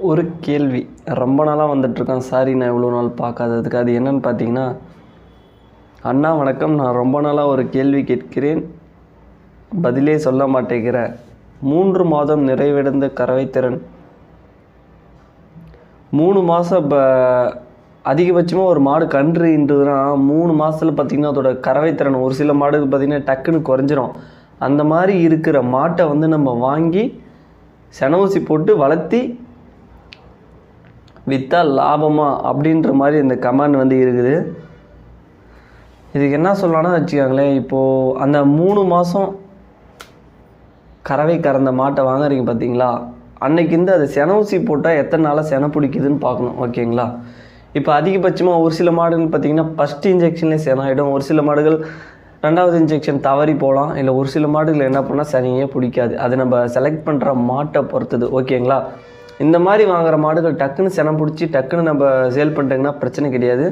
ஒரு கேள்வி. ரொம்ப நாளாக வந்துட்டுருக்கேன். சாரி நான் இவ்வளோ நாள் பார்க்காததுக்கு. அது என்னன்னு பார்த்தீங்கன்னா அண்ணா வணக்கம். நான் ரொம்ப நாளாக ஒரு கேள்வி கேட்கிறேன். பதிலே சொல்ல மாட்டேங்கிறேன் மூன்று மாதம் நிறைவடைந்த கறவைத்திறன். மூணு மாதம் இப்போ அதிகபட்சமாக ஒரு மாடு கன்றுன்றதுன்னா மூணு மாதத்தில் பார்த்திங்கன்னா அதோட கறவைத்திறன். ஒரு சில மாடுக்கு பார்த்திங்கன்னா டக்குன்னு குறைஞ்சிரும். அந்த மாதிரி இருக்கிற மாட்டை வந்து நம்ம வாங்கி செனவூசி போட்டு வளர்த்தி விற்றா லாபமா அப்படின்ற மாதிரி இந்த கமெண்ட் வந்து இருக்குது. இதுக்கு என்ன சொல்லலாம்னா வச்சுக்கோங்களேன் இப்போது அந்த மூணு மாதம் கறவை கறந்த மாட்டை வாங்குறீங்க பார்த்தீங்களா அன்னைக்கு இருந்து அது செனவுசி போட்டால் எத்தனை நாளாக செனை பிடிக்குதுன்னு பார்க்கணும் ஓகேங்களா? இப்போ அதிகபட்சமாக ஒரு சில மாடுகள் பார்த்தீங்கன்னா ஃபஸ்ட் இன்ஜெக்ஷன்லேயே செனை ஆகிடும் ஒரு சில மாடுகள் ரெண்டாவது இன்ஜெக்ஷன் தவறி போகலாம். இல்லை ஒரு சில மாடுகள் என்ன பண்ணால் சனியே பிடிக்காது. அது நம்ம செலக்ட் பண்ணுற மாட்டை பொறுத்தது ஓகேங்களா? இந்த மாதிரி வாங்குற மாடுகள் டக்குன்னு செனம் பிடிச்சி டக்குன்னு நம்ம சேல் பண்ணிட்டோங்கன்னா பிரச்சனை கிடையாது.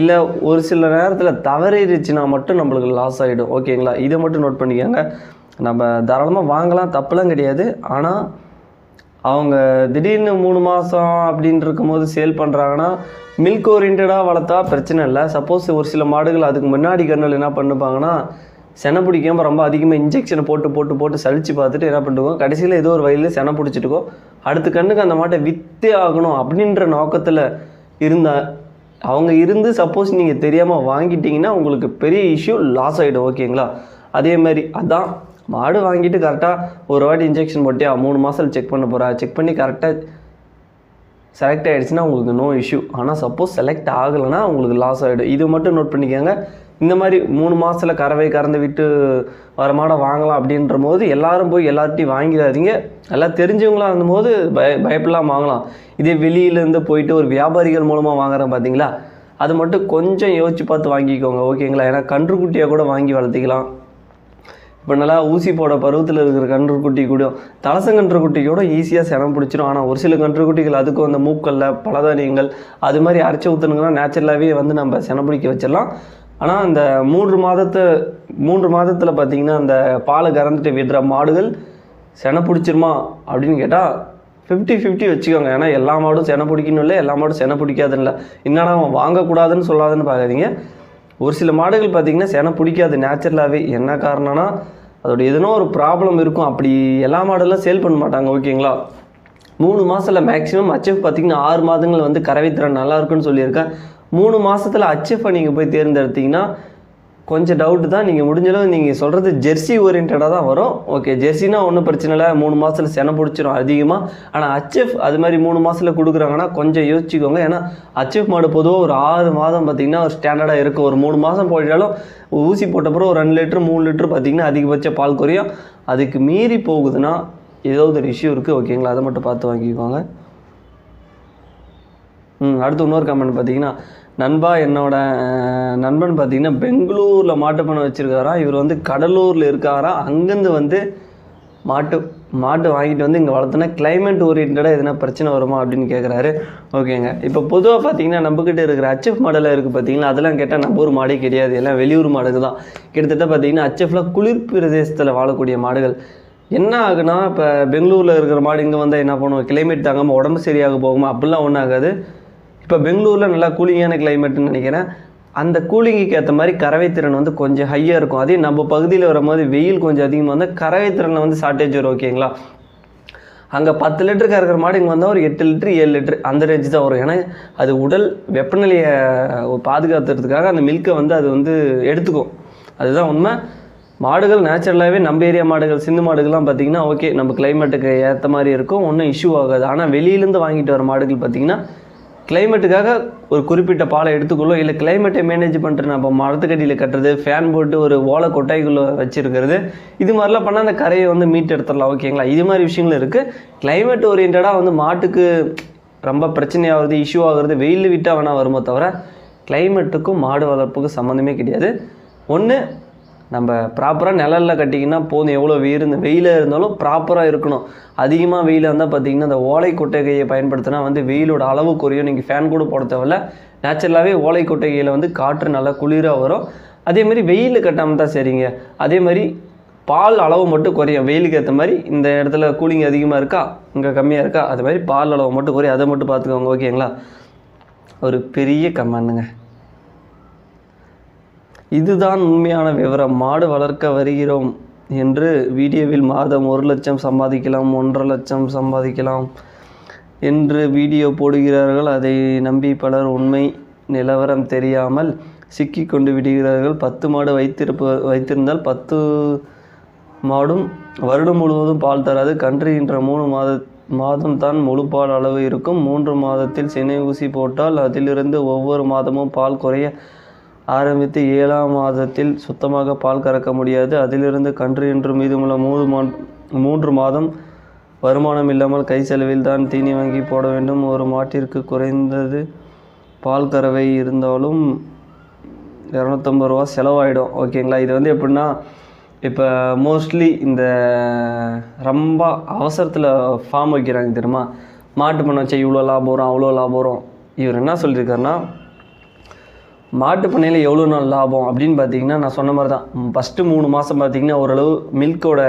இல்லை ஒரு சில நேரத்தில் தவறிடுச்சுன்னா மட்டும் நம்மளுக்கு லாஸ் ஆகிடும் ஓகேங்களா இதை மட்டும் நோட் பண்ணிக்கோங்க. நம்ம தாராளமாக வாங்கலாம் தப்புலாம் கிடையாது. ஆனால் அவங்க திடீர்னு மூணு மாதம் அப்படின்னு இருக்கும்போது சேல் பண்ணுறாங்கன்னா மில்க் ஓரியன்டாக வளர்த்தா பிரச்சனை இல்லை. சப்போஸ் ஒரு சில மாடுகள் அதுக்கு முன்னாடி கண்ணில் என்ன பண்ணுப்பாங்கன்னா செனை பிடிக்காம ரொம்ப அதிகமாக இன்ஜெக்ஷனை போட்டு போட்டு போட்டு சலிச்சு பார்த்துட்டு என்ன பண்ணுவோம் கடைசியில் ஏதோ ஒரு வயலில் செனை பிடிச்சிட்டுக்கோ அடுத்த கண்ணுக்கு அந்த மாட்டை விற்றே ஆகணும் அப்படின்ற நோக்கத்தில் இருந்தால் அவங்க இருந்து சப்போஸ் நீங்கள் தெரியாமல் வாங்கிட்டீங்கன்னா உங்களுக்கு பெரிய இஷ்யூ லாஸ் ஆகிடும் ஓகேங்களா? அதே மாதிரி அதான் மாடு வாங்கிட்டு கரெக்டாக ஒரு வாட்டி இன்ஜெக்ஷன் போட்டியா மூணு மாதம் செக் பண்ண போகிறா செக் பண்ணி கரெக்டாக செலக்ட் ஆகிடுச்சுன்னா உங்களுக்கு நோ இஷ்யூ ஆனால் சப்போஸ் செலக்ட் ஆகலைன்னா உங்களுக்கு லாஸ் ஆகிடும் இது மட்டும் நோட் பண்ணிக்கோங்க. இந்த மாதிரி மூணு மாதத்தில் கறவை கறந்து விட்டு வர வாங்கலாம் அப்படின்ற போது எல்லாரும் போய் எல்லார்ட்டையும் வாங்கிடாதீங்க. எல்லாம் தெரிஞ்சவங்களாக இருந்தபோது பய பயப்படலாம் வாங்கலாம். இதே வெளியிலேருந்து போயிட்டு ஒரு வியாபாரிகள் மூலமாக வாங்குறேன் பார்த்தீங்களா அது மட்டும் கொஞ்சம் யோசிச்சு பார்த்து வாங்கிக்கோங்க ஓகேங்களா? ஏன்னா கன்றுக்குட்டியாக கூட வாங்கி வளர்த்திக்கலாம். இப்போ நல்லா ஊசி போட பருவத்தில் இருக்கிற கன்றுக்குட்டி கூட தலசங்கன்றுக்குட்டி கூட ஈஸியாக செனம் பிடிச்சிரும். ஆனால் ஒரு சில கன்றுக்குட்டிகள் அதுக்கும் அந்த மூக்கல்ல பலதானியங்கள் அது மாதிரி அரைச்சி ஊற்றுனுங்கன்னா நேச்சுரலாகவே வந்து நம்ம செனம் பிடிக்க வச்சிடலாம். ஆனால் அந்த மூன்று மாதத்தை மூன்று மாதத்தில் பார்த்தீங்கன்னா அந்த பாலை கறந்துட்டு விடுற மாடுகள் செனை பிடிச்சிருமா அப்படின்னு கேட்டால் ஃபிஃப்டி ஃபிஃப்டி வச்சுக்கோங்க. ஏன்னா எல்லா மாடும் செனை பிடிக்கணும் இல்லை எல்லா மாடும் செனை பிடிக்காதுன்னு இல்லை. என்னடா அவன் வாங்கக்கூடாதுன்னு சொல்லாதுன்னு பார்க்காதீங்க. ஒரு சில மாடுகள் பார்த்தீங்கன்னா செனை பிடிக்காது நேச்சுரலாகவே என்ன காரணம்னா அதோட எதுனோ ஒரு ப்ராப்ளம் இருக்கும். அப்படி எல்லா மாடெல்லாம் சேல் பண்ண மாட்டாங்க ஓகேங்களா? மூணு மாதத்தில் மேக்ஸிமம் அச்சீவ் பார்த்தீங்கன்னா ஆறு மாதங்கள் வந்து கறவைத்திறன் நல்லா இருக்குன்னு சொல்லியிருக்கேன். மூணு மாதத்தில் அச்சீஃபை நீங்கள் போய் தேர்ந்தெடுத்தீங்கன்னா கொஞ்சம் டவுட்டு தான். நீங்கள் முடிஞ்சளவு நீங்கள் சொல்கிறது ஜெர்சி ஓரியன்டாக தான் வரும். ஓகே ஜெர்சினா ஒன்றும் பிரச்சனை இல்லை. மூணு மாதத்தில் செனை பிடிச்சிரும் அதிகமாக ஆனால் அச்சீஃப் அது மாதிரி மூணு மாதத்தில் கொடுக்குறாங்கன்னா கொஞ்சம் யோசிச்சுக்கோங்க. ஏன்னா அச்சீஃப் மாடு பொதுவாக ஒரு ஆறு மாதம் பார்த்தீங்கன்னா ஒரு ஸ்டாண்டர்டாக இருக்கும். ஒரு மூணு மாதம் போயிட்டாலும் ஊசி போட்ட பிறகு ஒரு ரெண்டு லிட்டர் மூணு லிட்டர் பார்த்தீங்கன்னா அதிகபட்ச பால் குறையும். அதுக்கு மீறி போகுதுன்னா ஏதோ ஒரு இஷ்யூ இருக்குது ஓகேங்களா அதை மட்டும் பார்த்து வாங்கிக்கோங்க. அடுத்து இன்னொரு கமெண்ட் பார்த்தீங்கன்னா நண்பா என்னோட நண்பன் பார்த்தீங்கன்னா பெங்களூரில் மாட்டுப்பண்ணை வச்சுருக்காராம் இவர் வந்து கடலூரில் இருக்காராம் அங்கேருந்து வந்து மாட்டு மாட்டு வாங்கிட்டு வந்து இங்கே வளர்த்தோன்னா கிளைமேட் ஓரியன்டாக எதனா பிரச்சனை வருமா அப்படின்னு கேட்குறாரு ஓகேங்க இப்போ பொதுவாக பார்த்தீங்கன்னா நம்மக்கிட்ட இருக்கிற அச்எஃப் மாடலாக இருக்குது பார்த்தீங்கன்னா அதெல்லாம் கேட்டால் நம்ம ஊர் மாடே கிடையாது. எல்லாம் வெளியூர் மாடுகள் தான் கிட்டத்தட்ட பார்த்தீங்கன்னா அச்எஃப்லாம் குளிர் பிரதேசத்தில் வாழக்கூடிய மாடுகள். என்ன ஆகுனா இப்போ பெங்களூரில் இருக்கிற மாடு இங்கே வந்தால் என்ன பண்ணுவோம் கிளைமேட் தாங்காமல் உடம்பு சரியாக போகுமா? அப்படிலாம் ஒன்றும் ஆகாது. இப்போ பெங்களூரில் நல்லா கூலிங்கான கிளைமேட்னு நினைக்கிறேன். அந்த கூலிங்குக்கு ஏற்ற மாதிரி கறவைத்திறன் வந்து கொஞ்சம் ஹையாக இருக்கும். அதே நம்ம பகுதியில் வரும்போது வெயில் கொஞ்சம் அதிகமாக இருந்தால் கறவைத்திறனில் வந்து ஷார்ட்டேஜ் வரும் ஓகேங்களா அங்கே பத்து லிட்டர் கறக்கிற மாடு இங்கே வந்தால் ஒரு எட்டு லிட்டர் ஏழு லிட்டர் அந்த ரேஞ்சு தான் வரும். ஏன்னா அது உடல் வெப்பநிலையை பாதுகாத்துறதுக்காக அந்த மில்கை வந்து அது வந்து எடுத்துக்கும். அதுதான் உண்மை. மாடுகள் நேச்சுரலாகவே நம்ம ஏரியா மாடுகள் சிந்து மாடுகள்லாம் பார்த்திங்கன்னா ஓகே நம்ம கிளைமேட்டுக்கு ஏற்ற மாதிரி இருக்கும். ஒன்றும் இஷ்யூ ஆகாது. ஆனால் வெளியிலேருந்து வாங்கிட்டு வர மாடுகள் பார்த்தீங்கன்னா கிளைமேட்டுக்காக ஒரு குறிப்பிட்ட பாலை எடுத்துக்கொள்ளும் இல்லை கிளைமேட்டை மேனேஜ் பண்ணுற நம்ம மரத்துக்கடியில் கட்டுறது ஃபேன் போட்டு ஒரு ஓலை கொட்டாய்க்குள்ளே வச்சுருக்கிறது இது மாதிரிலாம் பண்ணால் அந்த கரையை வந்து மீட் எடுத்துடலாம் ஓகேங்களா இது மாதிரி விஷயங்கள் இருக்குது கிளைமேட் ஓரியன்டாக வந்து மாட்டுக்கு ரொம்ப பிரச்சனையாகிறது இஷ்யூ ஆகுறது வெயில் விட்டால் வேணால் வருமோ தவிர கிளைமேட்டுக்கும் மாடு வளர்ப்புக்கும் சம்மந்தமே கிடையாது. ஒன்று நம்ம ப்ராப்பராக நிழலில் கட்டிங்கன்னா போதும். எவ்வளோ வெயில் இந்த வெயிலாக இருந்தாலும் ப்ராப்பராக இருக்கணும். அதிகமாக வெயிலாக இருந்தால் பார்த்தீங்கன்னா அந்த ஓலை கொட்டகையை பயன்படுத்தினா வந்து வெயிலோட அளவு குறையும் நீங்கள் ஃபேன் கூட போட தேவையில்ல. நேச்சுரலாகவே ஓலை கொட்டகையில் வந்து காற்று நல்லா குளிராக வரும். அதே மாதிரி வெயிலில் கட்டாமல் தான் சரிங்க அதே மாதிரி பால் அளவு மட்டும் குறையும். வெயிலுக்கு ஏற்ற மாதிரி இந்த இடத்துல கூலிங் அதிகமாக இருக்கா? இங்கே கம்மியாக இருக்கா? அது மாதிரி பால் அளவு மட்டும் குறையும். அதை மட்டும் பார்த்துக்கோங்க. ஓகேங்களா? ஒரு பெரிய கமெண்ட்டுங்க இதுதான் உண்மையான விவரம். மாடு வளர்க்க வருகிறோம் என்று வீடியோவில் மாதம் ஒரு லட்சம் சம்பாதிக்கலாம் ஒன்றரை லட்சம் சம்பாதிக்கலாம் என்று வீடியோ போடுகிறார்கள். அதை நம்பி பலர் உண்மை நிலவரம் தெரியாமல் சிக்கி கொண்டு விடுகிறார்கள். பத்து மாடு வைத்திருப்ப வைத்திருந்தால் பத்து மாடும் வருடம் முழுவதும் பால் தராது. கன்று என்ற மூணு மாத மாதம் தான் முழு பால் அளவு இருக்கும். மூன்று மாதத்தில் சினை ஊசி போட்டால் அதிலிருந்து ஒவ்வொரு மாதமும் பால் குறைய ஆரம்பித்து ஏழாம் மாதத்தில் சுத்தமாக பால் கறக்க முடியாது. அதிலிருந்து கன்று என்று மீதமுள்ள மூணு மா மூன்று மாதம் வருமானம் இல்லாமல் கை செலவில் தான் தீனி வாங்கி போட வேண்டும். ஒரு மாட்டிற்கு குறைந்தது பால் கறவை இருந்தாலும் இரநூத்தம்பது ரூபா செலவாயிடும். ஓகேங்களா? இது வந்து எப்படின்னா இப்போ மோஸ்ட்லி இந்த ரொம்ப அவசரத்தில் ஃபார்ம் வைக்கிறாங்க தெரியுமா? மாட்டு பண்ண வச்சா இவ்வளோ லாபம் வரும் அவ்வளோ லாபம் வரும். இவர் என்ன சொல்லியிருக்காருன்னா மாட்டு பண்ணையில் எவ்வளோ நாள் லாபம் அப்படின்னு பார்த்தீங்கன்னா நான் சொன்ன மாதிரி தான் ஃபஸ்ட்டு மூணு மாதம் பார்த்தீங்கன்னா ஓரளவு மில்கோட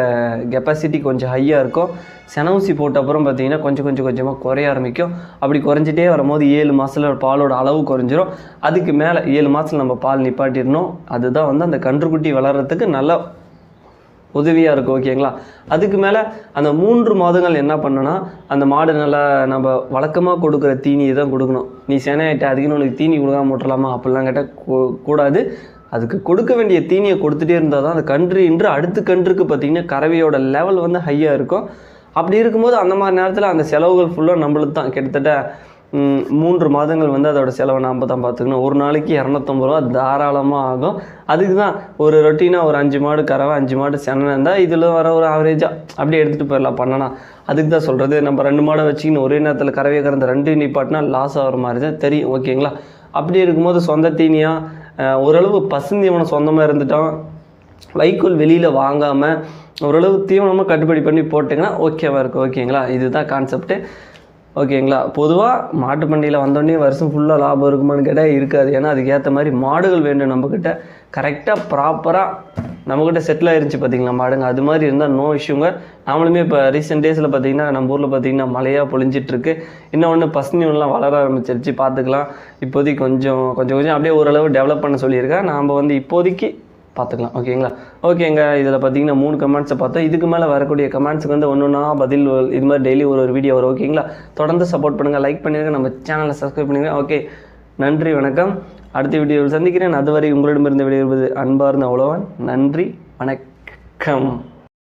கெப்பாசிட்டி கொஞ்சம் ஹையாக இருக்கும். செனவுசி போட்ட அப்புறம் பார்த்தீங்கன்னா கொஞ்சம் கொஞ்சம் கொஞ்சமாக குறைய ஆரம்பிக்கும். அப்படி குறைஞ்சிட்டே வரும்போது ஏழு மாதத்தில் பாலோட அளவு குறைஞ்சிரும். அதுக்கு மேலே ஏழு மாதத்தில் நம்ம பால் நிப்பாட்டிடணும். அதுதான் வந்து அந்த கன்றுக்குட்டி வளர்கிறதுக்கு நல்லா உதவியாக இருக்கும் ஓகேங்களா அதுக்கு மேலே அந்த மூன்று மாதங்கள் என்ன பண்ணனா அந்த மாடு நல்லா நம்ம வழக்கமாக கொடுக்குற தீனியை தான் கொடுக்கணும். நீ சேனையாயிட்ட அதுக்குன்னு உனக்கு தீனி கொடுக்காம விட்டுலாமா அப்படிலாம் கேட்டால் கூடாது. அதுக்கு கொடுக்க வேண்டிய தீனியை கொடுத்துட்டே இருந்தால் தான் அந்த கன்று இன்று அடுத்த கன்றுக்கு பார்த்திங்கன்னா கறவையோட லெவல் வந்து ஹையாக இருக்கும். அப்படி இருக்கும்போது அந்த மாதிரி நேரத்தில் அந்த செலவுகள் ஃபுல்லாக நம்மளுக்கு தான். கிட்டத்தட்ட மூன்று மாதங்கள் வந்து அதோட செலவை நாம் தான் பார்த்துக்கணும். ஒரு நாளைக்கு இரநூத்தம்பது ரூபா தாராளமாக ஆகும். அதுக்கு தான் ஒரு ரொட்டீனாக ஒரு அஞ்சு மாடு கறவை அஞ்சு மாடு சென்னை இருந்தால் இதில் வர ஒரு ஆவரேஜாக அப்படியே எடுத்துகிட்டு போயிடலாம் பண்ணனா. அதுக்கு தான் சொல்கிறது நம்ம ரெண்டு மாடை வச்சுக்கின்னு ஒரே நேரத்தில் கறவை கறந்த ரெண்டு நிப்பாட்டினா லாஸ் ஆகிற மாதிரி தான் தெரியும். ஓகேங்களா அப்படி இருக்கும்போது சொந்த தீனியாக ஓரளவு பசுந்தீவனம் சொந்தமாக இருந்துட்டோம் வைக்கோல் வெளியில் வாங்காமல் ஓரளவு தீவனமாக கட்டுப்படி பண்ணி போட்டிங்கன்னா ஓகேவா இருக்கும். ஓகேங்களா இதுதான் கான்செப்ட்டு ஓகேங்களா? பொதுவாக மாட்டு மண்டியில் வந்தோடனே வருஷம் ஃபுல்லாக லாபம் இருக்குமான்னு கேட்டால் இருக்காது. ஏன்னா அதுக்கேற்ற மாதிரி மாடுகள் வேண்டும் நம்மக்கிட்ட கரெக்டாக ப்ராப்பராக நம்மக்கிட்ட செட்டில் ஆயிருந்துச்சு பார்த்தீங்களா மாடுங்க? அது மாதிரி இருந்தால் நோ இஷ்யூங்க நாமளுமே இப்போ ரீசெண்ட் டேஸில் பார்த்தீங்கன்னா நம்ம ஊரில் பார்த்தீங்கன்னா மழையாக பொழிஞ்சிட்ருக்கு. இன்னொன்று பசுனிலாம் வளர ஆரம்பிச்சிருச்சு. பார்த்துக்கலாம். இப்போதைக்கு கொஞ்சம் கொஞ்சம் கொஞ்சம் அப்படியே ஓரளவு டெவலப் பண்ண சொல்லியிருக்கேன். நாம் வந்து இப்போதைக்கு பார்த்துக்கலாம். ஓகேங்களா ஓகேங்க இதில் பார்த்தீங்கன்னா மூணு கமெண்ட்ஸை பார்த்தோம் இதுக்கு மேலே வரக்கூடிய கமெண்ட்ஸுக்கு வந்து ஒன்று ஒன்றா பதில் இது மாதிரி டெய்லி ஒரு ஒரு வீடியோ வரும். ஓகேங்களா தொடர்ந்து சப்போர்ட் பண்ணுங்கள் லைக் பண்ணிடுங்க நம்ம சேனலை சப்ஸ்கிரைப் பண்ணுங்க ஓகே நன்றி வணக்கம். அடுத்த வீடியோவில் சந்திக்கிறேன். அதுவரை உங்களிடமிருந்து விடைபெறுவது அன்பார்ந்த அவ்வளோவன் நன்றி வணக்கம்.